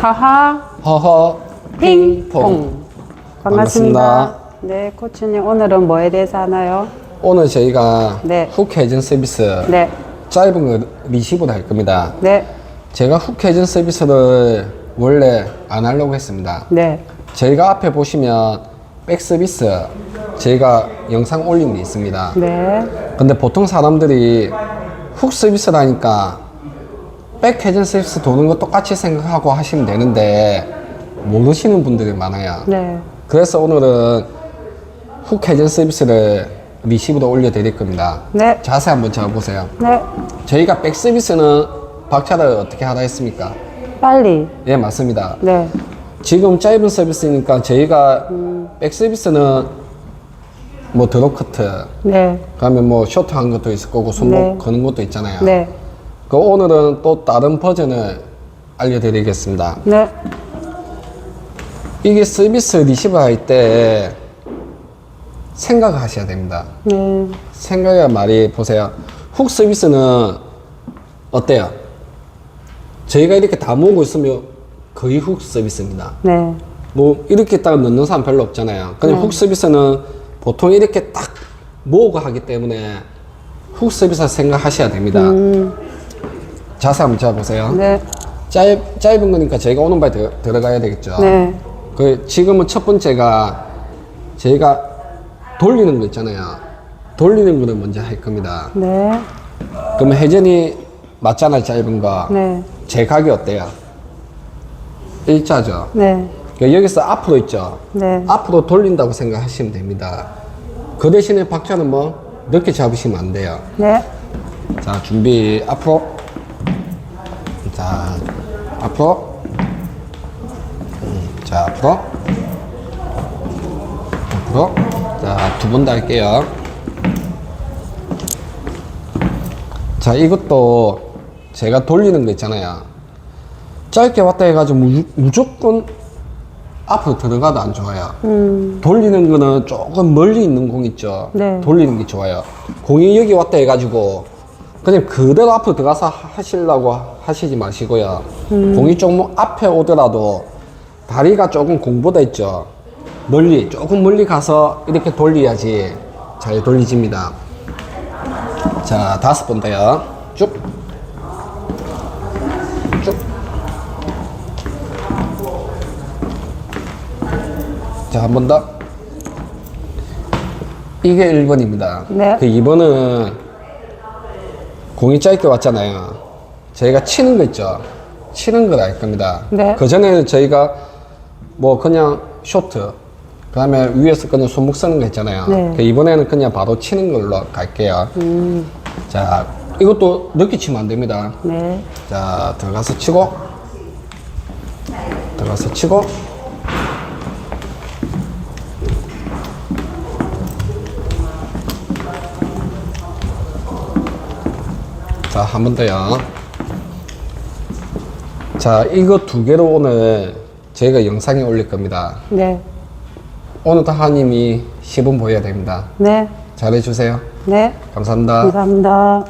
하하 허허 핑퐁. 반갑습니다. 반갑습니다. 네, 코치님 오늘은 뭐에 대해서 하나요? 오늘 저희가 네. 훅 회전 서비스 네, 짧은 거 리시브를 할 겁니다. 네, 제가 훅 회전 서비스를 원래 안 하려고 했습니다. 네, 저희가 앞에 보시면 백 서비스 저희가 영상 올린 게 있습니다. 네, 근데 보통 사람들이 훅 서비스라니까 백 회전 서비스 도는 거 똑같이 생각하고 하시면 되는데 모르시는 분들이 많아요. 네, 그래서 오늘은 훅 회전 서비스를 리시브로 올려드릴 겁니다. 네, 자세 한번 잡아보세요. 네. 저희가 백 서비스는 박차를 어떻게 하라 했습니까? 빨리. 예, 맞습니다. 네, 지금 짧은 서비스니까 저희가 백 서비스는 뭐 드롭 커트, 네, 그다음에 뭐 쇼트 한 것도 있을 거고 손목 네. 거는 것도 있잖아요. 네, 그 오늘은 또 다른 버전을 알려드리겠습니다. 네, 이게 서비스 리시브 할때 생각을 하셔야 됩니다. 네, 생각의 말이 보세요. 훅 서비스는 어때요? 저희가 이렇게 다 모으고 있으면 거의 훅 서비스입니다. 네, 뭐 이렇게 딱 넣는 사람 별로 없잖아요. 그냥 네. 훅 서비스는 보통 이렇게 딱 모으고 하기 때문에 훅 서비스 생각하셔야 됩니다. 자세 한번 잡아보세요. 음. 네, 짧, 짧은 거니까 저희가 오는 바에 들, 들어가야 되겠죠. 네, 그 지금은 첫 번째가 저희가 돌리는 거 있잖아요. 돌리는 거를 먼저 할 겁니다. 네, 그러면 회전이 맞잖아요, 짧은 거. 네, 제 각이 어때요? 일자죠. 네, 그러니까 여기서 앞으로 있죠. 네, 앞으로 돌린다고 생각하시면 됩니다. 그 대신에 박자는 뭐 늦게 잡으시면 안 돼요. 네, 자, 준비 앞으로. 자, 앞으로. 음, 자, 앞으로. 앞으로. 자, 두번더 할게요. 자, 이것도 제가 돌리는 거 있잖아요. 짧게 왔다 해가지고 무, 무조건 앞으로 들어가도 안 좋아요. 음, 돌리는 거는 조금 멀리 있는 공 있죠. 네. 돌리는 게 좋아요. 공이 여기 왔다 해가지고 그냥 그대로 앞으로 들어가서 하시려고 하시지 마시고요. 공이 조금 앞에 오더라도 다리가 조금 공보다 있죠. 멀리 조금 멀리 가서 이렇게 돌려야지 잘 돌리집니다. 자 다섯 번 더요. 쭉. 쭉. 자, 한 번 더. 이게 1번입니다. 네. 그 2번은 공이 짧게 왔잖아요. 저희가 치는 거 있죠. 치는 걸 알 겁니다. 네. 그 전에는 저희가 뭐 그냥 쇼트, 그 다음에 위에서 그냥 손목 쓰는 거 있잖아요. 네. 그 이번에는 그냥 바로 치는 걸로 갈게요. 자, 이것도 늦게 치면 안 됩니다. 네, 자, 들어가서 치고, 들어가서 치고, 자, 한 번 더요. 자, 이거 두 개로 오늘 저희가 영상에 올릴 겁니다. 네, 오늘 다하님이 시범 보여야 됩니다. 네, 잘해주세요. 네. 감사합니다. 감사합니다.